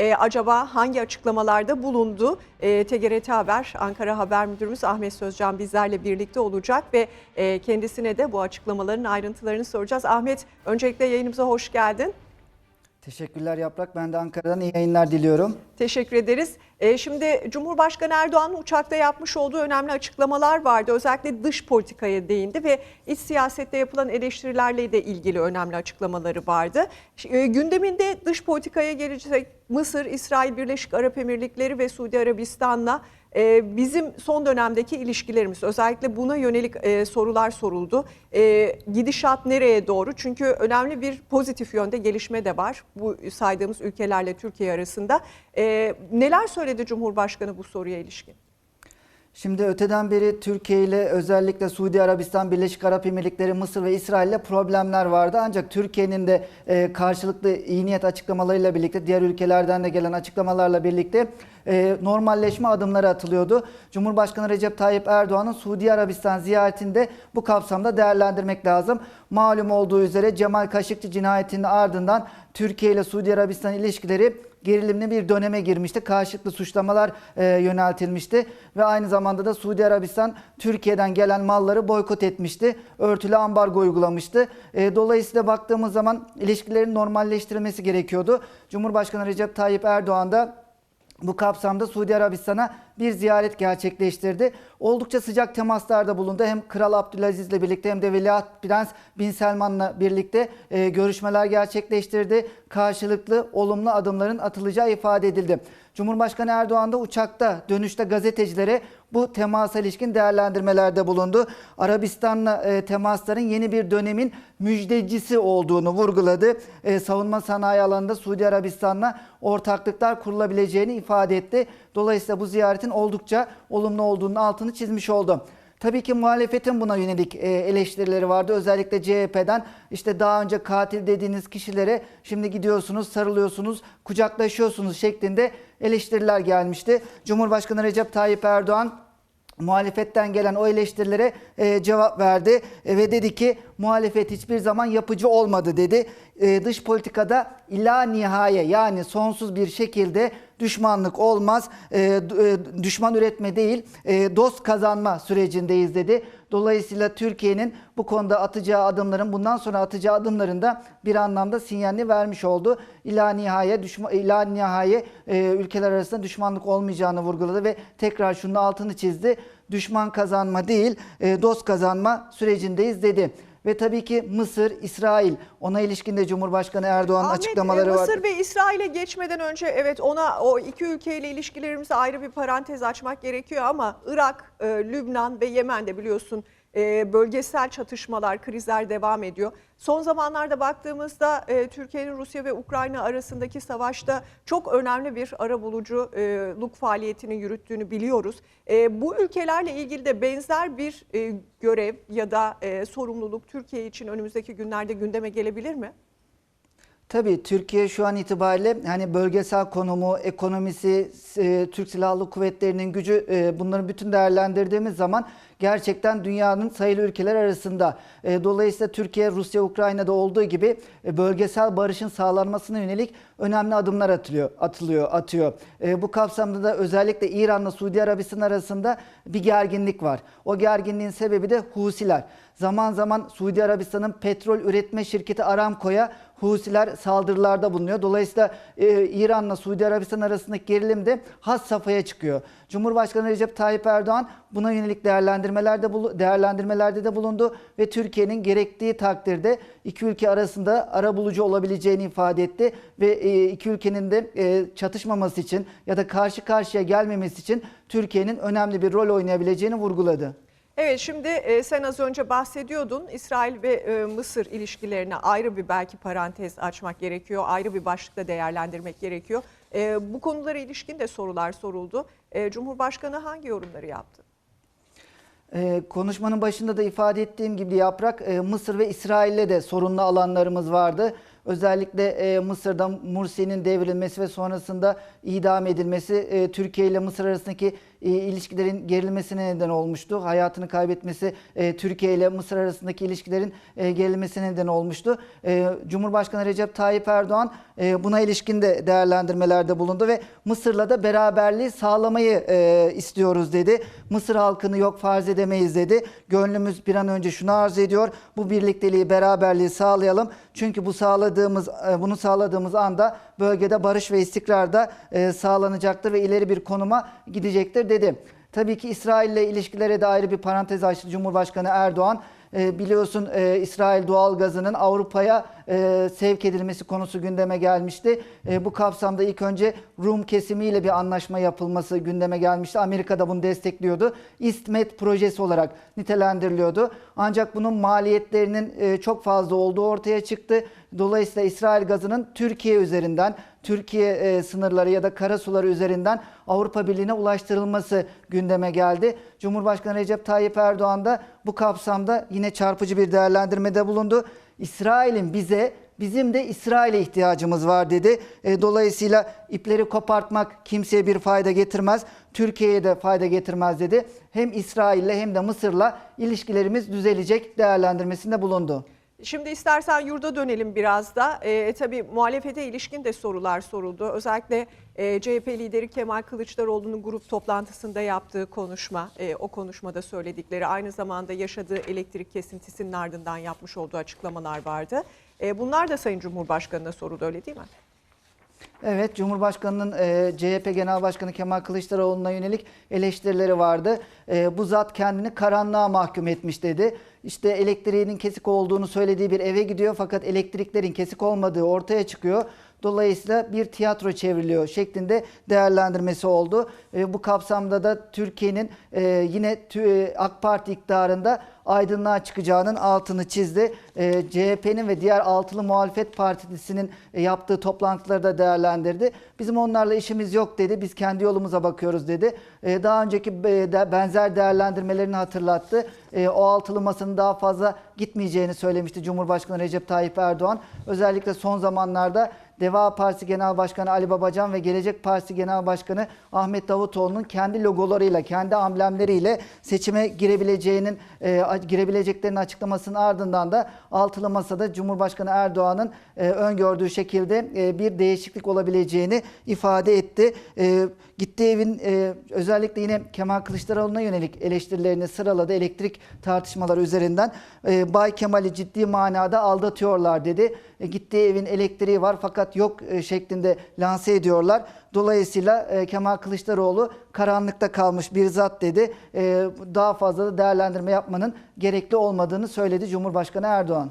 e, acaba hangi açıklamalarda bulundu? E, TGRT Haber, Ankara Haber Müdürümüz Ahmet Sözcan bizlerle birlikte olacak ve e, kendisine de bu açıklamaların ayrıntılarını soracağız. Ahmet öncelikle yayınımıza hoş geldin. Teşekkürler Yaprak. Ben de Ankara'dan iyi yayınlar diliyorum. Teşekkür ederiz. E, şimdi Cumhurbaşkanı Erdoğan'ın uçakta yapmış olduğu önemli açıklamalar vardı. Özellikle dış politikaya değindi ve iç siyasette yapılan eleştirilerle de ilgili önemli açıklamaları vardı. E, gündeminde dış politikaya gelecek Mısır, İsrail, Birleşik Arap Emirlikleri ve Suudi Arabistan'la e, bizim son dönemdeki ilişkilerimiz özellikle buna yönelik sorular soruldu. Gidişat nereye doğru? Çünkü önemli bir pozitif yönde gelişme de var bu saydığımız ülkelerle Türkiye arasında. E, neler söyledi Cumhurbaşkanı bu soruya ilişkin? Şimdi öteden beri Türkiye ile özellikle Suudi Arabistan, Birleşik Arap Emirlikleri, Mısır ve İsrail ile problemler vardı. Ancak Türkiye'nin de e, karşılıklı iyi niyet açıklamalarıyla birlikte diğer ülkelerden de gelen açıklamalarla birlikte e, normalleşme adımları atılıyordu. Cumhurbaşkanı Recep Tayyip Erdoğan'ın Suudi Arabistan ziyaretinde bu kapsamda değerlendirmek lazım. Malum olduğu üzere Cemal Kaşıkçı cinayetinin ardından Türkiye ile Suudi Arabistan ilişkileri gerilimli bir döneme girmişti. Karşılıklı suçlamalar e, yöneltilmişti ve aynı zamanda da Suudi Arabistan Türkiye'den gelen malları boykot etmişti. Örtülü ambargo uygulamıştı. E, dolayısıyla baktığımız zaman ilişkilerin normalleştirilmesi gerekiyordu. Cumhurbaşkanı Recep Tayyip Erdoğan da bu kapsamda Suudi Arabistan'a bir ziyaret gerçekleştirdi. Oldukça sıcak temaslarda bulundu. Hem Kral Abdülaziz ile birlikte hem de Veliaht Prens Bin Selman'la birlikte e, görüşmeler gerçekleştirdi. Karşılıklı olumlu adımların atılacağı ifade edildi. Cumhurbaşkanı Erdoğan da uçakta dönüşte gazetecilere bu temasa ilişkin değerlendirmelerde bulundu. Arabistan'la e, temasların yeni bir dönemin müjdecisi olduğunu vurguladı. E, savunma sanayi alanında Suudi Arabistan'la ortaklıklar kurulabileceğini ifade etti. Dolayısıyla bu ziyaretin oldukça olumlu olduğunun altını çizmiş oldu. Tabii ki muhalefetin buna yönelik e, eleştirileri vardı. Özellikle CHP'den işte daha önce katil dediğiniz kişilere şimdi gidiyorsunuz, sarılıyorsunuz, kucaklaşıyorsunuz şeklinde eleştiriler gelmişti. Cumhurbaşkanı Recep Tayyip Erdoğan muhalefetten gelen o eleştirilere e, cevap verdi E, ve dedi ki muhalefet hiçbir zaman yapıcı olmadı dedi. Dış politikada ila nihaye yani sonsuz bir şekilde düşmanlık olmaz, e, d- e, düşman üretme değil, e, dost kazanma sürecindeyiz dedi. Dolayısıyla Türkiye'nin bu konuda atacağı adımların bundan sonra atacağı adımların da bir anlamda sinyalini vermiş oldu. İla nihaye düşman ila nihaye e, ülkeler arasında düşmanlık olmayacağını vurguladı ve tekrar şunun altını çizdi. Düşman kazanma değil, e, dost kazanma sürecindeyiz dedi. Ve tabii ki Mısır, İsrail ona ilişkin de Cumhurbaşkanı Erdoğan'ın Ahmet, açıklamaları e, var. Mısır ve İsrail'e geçmeden önce evet ona o iki ülkeyle ilişkilerimize ayrı bir parantez açmak gerekiyor ama Irak, e, Lübnan ve Yemen'de biliyorsun e, bölgesel çatışmalar, krizler devam ediyor. Son zamanlarda baktığımızda e, Türkiye'nin Rusya ve Ukrayna arasındaki savaşta çok önemli bir arabuluculuk faaliyetini yürüttüğünü biliyoruz. E, bu ülkelerle ilgili de benzer bir e, görev ya da sorumluluk Türkiye için önümüzdeki günlerde gündeme gelebilir mi? Tabii Türkiye şu an itibariyle hani bölgesel konumu, ekonomisi, e, Türk Silahlı Kuvvetleri'nin gücü e, bunları bütün değerlendirdiğimiz zaman gerçekten dünyanın sayılı ülkeler arasında. E, dolayısıyla Türkiye, Rusya, Ukrayna'da olduğu gibi e, bölgesel barışın sağlanmasına yönelik önemli adımlar atılıyor, atılıyor, atıyor. E, bu kapsamda da özellikle İran'la Suudi Arabistan arasında bir gerginlik var. O gerginliğin sebebi de Husiler. Zaman zaman Suudi Arabistan'ın petrol üretme şirketi Aramco'ya Husiler saldırılarda bulunuyor. Dolayısıyla e, İran'la Suudi Arabistan arasındaki gerilim de has safhaya çıkıyor. Cumhurbaşkanı Recep Tayyip Erdoğan buna yönelik değerlendirmelerde değerlendirmelerde de bulundu ve Türkiye'nin gerektiği takdirde iki ülke arasında arabulucu olabileceğini ifade etti ve e, iki ülkenin de e, çatışmaması için ya da karşı karşıya gelmemesi için Türkiye'nin önemli bir rol oynayabileceğini vurguladı. Evet şimdi e, sen az önce bahsediyordun İsrail ve Mısır ilişkilerine ayrı bir belki parantez açmak gerekiyor. Ayrı bir başlıkla değerlendirmek gerekiyor. Bu konulara ilişkin de sorular soruldu. Cumhurbaşkanı hangi yorumları yaptı? Ee, konuşmanın başında da ifade ettiğim gibi Yaprak, e, Mısır ve İsrail'le de sorunlu alanlarımız vardı. Özellikle e, Mısır'da Mursi'nin devrilmesi ve sonrasında idam edilmesi, e, Türkiye ile Mısır arasındaki e, ilişkilerin gerilmesine neden olmuştu. Hayatını kaybetmesi e, Türkiye ile Mısır arasındaki ilişkilerin e, gerilmesine neden olmuştu. E, Cumhurbaşkanı Recep Tayyip Erdoğan e, buna ilişkin de değerlendirmelerde bulundu ve Mısır'la da beraberliği sağlamayı e, istiyoruz dedi. Mısır halkını yok farz edemeyiz dedi. Gönlümüz bir an önce şunu arz ediyor. Bu birlikteliği, beraberliği sağlayalım. Çünkü bu sağladığımız e, bunu sağladığımız anda bölgede barış ve istikrar da e, sağlanacaktır ve ileri bir konuma gidecektir dedi. Tabii ki İsrail ile ilişkilere de ayrı bir parantez açtı Cumhurbaşkanı Erdoğan. E, biliyorsun e, İsrail doğal gazının Avrupa'ya e, sevk edilmesi konusu gündeme gelmişti. E, bu kapsamda ilk önce Rum kesimiyle bir anlaşma yapılması gündeme gelmişti. Amerika da bunu destekliyordu. İstmet projesi olarak nitelendiriliyordu. Ancak bunun maliyetlerinin e, çok fazla olduğu ortaya çıktı. Dolayısıyla İsrail gazının Türkiye üzerinden, Türkiye e, sınırları ya da karasuları üzerinden Avrupa Birliği'ne ulaştırılması gündeme geldi. Cumhurbaşkanı Recep Tayyip Erdoğan da bu kapsamda yine çarpıcı bir değerlendirmede bulundu. İsrail'in bize Bizim de İsrail'e ihtiyacımız var dedi. E, dolayısıyla ipleri kopartmak kimseye bir fayda getirmez. Türkiye'ye de fayda getirmez dedi. Hem İsrail'le hem de Mısır'la ilişkilerimiz düzelecek değerlendirmesinde bulundu. Şimdi istersen yurda dönelim biraz da. E, tabii muhalefete ilişkin de sorular soruldu. Özellikle e, CHP lideri Kemal Kılıçdaroğlu'nun grup toplantısında yaptığı konuşma, e, o konuşmada söyledikleri, aynı zamanda yaşadığı elektrik kesintisinin ardından yapmış olduğu açıklamalar vardı. E, bunlar da Sayın Cumhurbaşkanı'na soruldu öyle değil mi? Evet, Cumhurbaşkanı'nın e, CHP Genel Başkanı Kemal Kılıçdaroğlu'na yönelik eleştirileri vardı. E, bu zat kendini karanlığa mahkum etmiş dedi. İşte elektriğinin kesik olduğunu söylediği bir eve gidiyor fakat elektriklerin kesik olmadığı ortaya çıkıyor. Dolayısıyla bir tiyatro çevriliyor şeklinde değerlendirmesi oldu. E, bu kapsamda da Türkiye'nin e, yine tü- AK Parti iktidarında aydınlığa çıkacağının altını çizdi. E, CHP'nin ve diğer altılı muhalefet partisinin e, yaptığı toplantıları da değerlendirdi. Bizim onlarla işimiz yok dedi. Biz kendi yolumuza bakıyoruz dedi. E, daha önceki e, de- benzer değerlendirmelerini hatırlattı. E, o altılı masanın daha fazla gitmeyeceğini söylemişti Cumhurbaşkanı Recep Tayyip Erdoğan. Özellikle son zamanlarda Deva Partisi Genel Başkanı Ali Babacan ve Gelecek Partisi Genel Başkanı Ahmet Davutoğlu'nun kendi logolarıyla, kendi amblemleriyle seçime girebileceğinin e, girebileceklerinin açıklamasının ardından da altılı masada Cumhurbaşkanı Erdoğan'ın e, öngördüğü şekilde e, bir değişiklik olabileceğini ifade etti. E, gittiği evin e, özellikle yine Kemal Kılıçdaroğlu'na yönelik eleştirilerini sıraladı elektrik tartışmaları üzerinden. E, Bay Kemal'i ciddi manada aldatıyorlar dedi. E, gittiği evin elektriği var fakat yok e, şeklinde lanse ediyorlar. Dolayısıyla e, Kemal Kılıçdaroğlu karanlıkta kalmış bir zat dedi. E, daha fazla da değerlendirme yapmanın gerekli olmadığını söyledi Cumhurbaşkanı Erdoğan.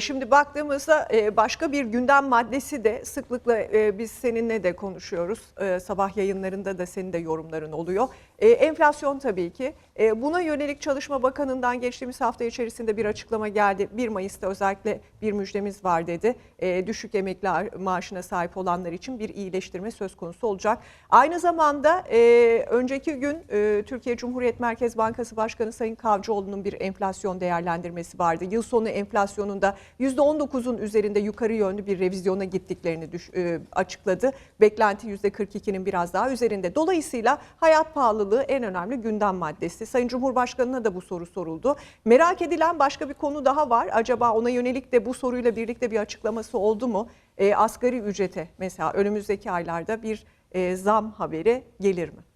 Şimdi baktığımızda başka bir gündem maddesi de sıklıkla biz seninle de konuşuyoruz. Sabah yayınlarında da senin de yorumların oluyor. E, Enflasyon tabii ki. E, Buna yönelik Çalışma Bakanı'ndan geçtiğimiz hafta içerisinde bir açıklama geldi. 1 Mayıs'ta özellikle bir müjdemiz var dedi. E, Düşük emekli maaşına sahip olanlar için bir iyileştirme söz konusu olacak. Aynı zamanda e, önceki gün e, Türkiye Cumhuriyet Merkez Bankası Başkanı Sayın Kavcıoğlu'nun bir enflasyon değerlendirmesi vardı. Yıl sonu enflasyonunda %19'un üzerinde yukarı yönlü bir revizyona gittiklerini düş- e, açıkladı. Beklenti %42'nin biraz daha üzerinde. Dolayısıyla hayat pahalılığı en önemli gündem maddesi. Sayın Cumhurbaşkanı'na da bu soru soruldu. Merak edilen başka bir konu daha var. Acaba ona yönelik de bu soruyla birlikte bir açıklaması oldu mu? E, asgari ücrete mesela önümüzdeki aylarda bir e, zam haberi gelir mi?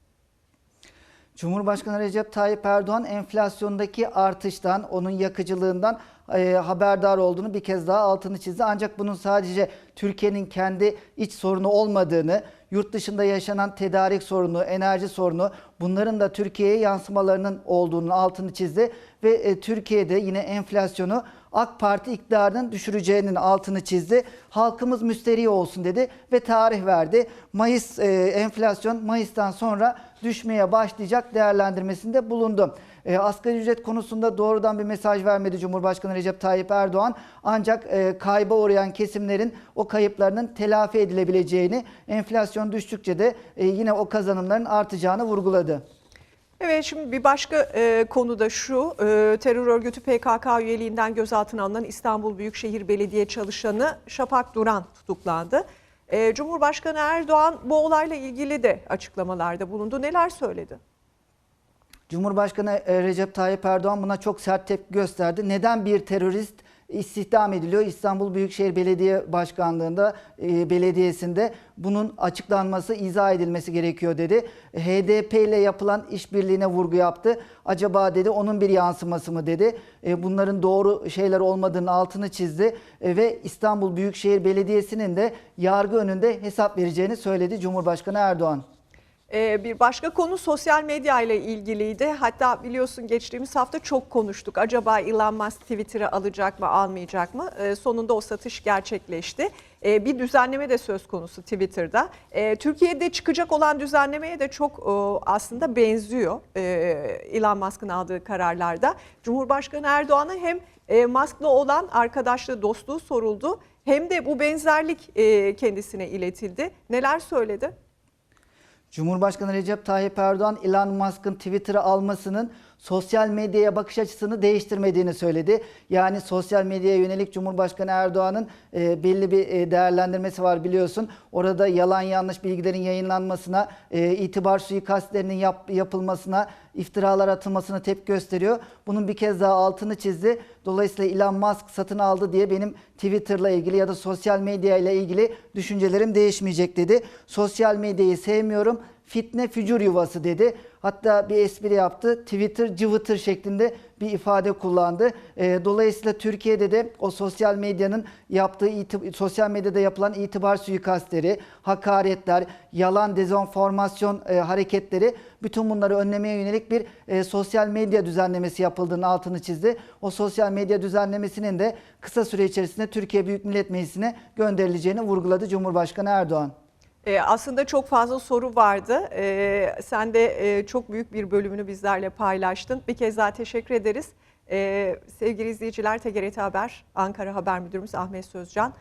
Cumhurbaşkanı Recep Tayyip Erdoğan enflasyondaki artıştan, onun yakıcılığından e, haberdar olduğunu bir kez daha altını çizdi. Ancak bunun sadece Türkiye'nin kendi iç sorunu olmadığını, yurt dışında yaşanan tedarik sorunu, enerji sorunu bunların da Türkiye'ye yansımalarının olduğunu altını çizdi. Ve e, Türkiye'de yine enflasyonu AK Parti iktidarının düşüreceğinin altını çizdi. Halkımız müsterih olsun dedi ve tarih verdi. Mayıs e, enflasyon Mayıs'tan sonra düşmeye başlayacak değerlendirmesinde bulundu. E, asgari ücret konusunda doğrudan bir mesaj vermedi Cumhurbaşkanı Recep Tayyip Erdoğan. Ancak e, kayba uğrayan kesimlerin o kayıplarının telafi edilebileceğini, enflasyon düştükçe de e, yine o kazanımların artacağını vurguladı. Evet şimdi bir başka e, konu da şu e, terör örgütü PKK üyeliğinden gözaltına alınan İstanbul Büyükşehir Belediye çalışanı Şafak Duran tutuklandı. E, Cumhurbaşkanı Erdoğan bu olayla ilgili de açıklamalarda bulundu. Neler söyledi? Cumhurbaşkanı e, Recep Tayyip Erdoğan buna çok sert tepki gösterdi. Neden bir terörist istihdam ediliyor İstanbul Büyükşehir Belediye Başkanlığı'nda, e, belediyesinde bunun açıklanması, izah edilmesi gerekiyor dedi. HDP ile yapılan işbirliğine vurgu yaptı. Acaba dedi onun bir yansıması mı dedi. E, bunların doğru şeyler olmadığını altını çizdi E, ve İstanbul Büyükşehir Belediyesi'nin de yargı önünde hesap vereceğini söyledi Cumhurbaşkanı Erdoğan. Ee, Bir başka konu sosyal medya ile ilgiliydi. Hatta biliyorsun geçtiğimiz hafta çok konuştuk. Acaba Elon Musk Twitter'ı alacak mı, almayacak mı? Ee, Sonunda o satış gerçekleşti. Ee, Bir düzenleme de söz konusu Twitter'da. Türkiye'de çıkacak olan düzenlemeye de çok aslında benziyor Elon Musk'ın aldığı kararlarda. Cumhurbaşkanı Erdoğan'a hem e, Musk'la olan arkadaşlığı, dostluğu soruldu hem de bu benzerlik e, kendisine iletildi. Neler söyledi? Cumhurbaşkanı Recep Tayyip Erdoğan Elon Musk'ın Twitter'ı almasının sosyal medyaya bakış açısını değiştirmediğini söyledi. Yani sosyal medyaya yönelik Cumhurbaşkanı Erdoğan'ın e, belli bir e, değerlendirmesi var biliyorsun. Orada yalan yanlış bilgilerin yayınlanmasına, e, itibar suikastlerinin yap- yapılmasına, iftiralar atılmasına tepki gösteriyor. Bunun bir kez daha altını çizdi. Dolayısıyla Elon Musk satın aldı diye benim Twitter'la ilgili ya da sosyal medya ile ilgili düşüncelerim değişmeyecek dedi. Sosyal medyayı sevmiyorum. Fitne fücur yuvası dedi. Hatta bir espri yaptı. Twitter cıvıtır şeklinde bir ifade kullandı. Ee, dolayısıyla Türkiye'de de o sosyal medyanın yaptığı sosyal medyada yapılan itibar suikastleri, hakaretler, yalan dezenformasyon e, hareketleri bütün bunları önlemeye yönelik bir e, sosyal medya düzenlemesi yapıldığının altını çizdi. O sosyal medya düzenlemesinin de kısa süre içerisinde Türkiye Büyük Millet Meclisi'ne gönderileceğini vurguladı Cumhurbaşkanı Erdoğan. Ee, aslında çok fazla soru vardı. Ee, sen de e, çok büyük bir bölümünü bizlerle paylaştın. Bir kez daha teşekkür ederiz. Ee, sevgili izleyiciler, TGRT Haber, Ankara Haber Müdürümüz Ahmet Sözcan.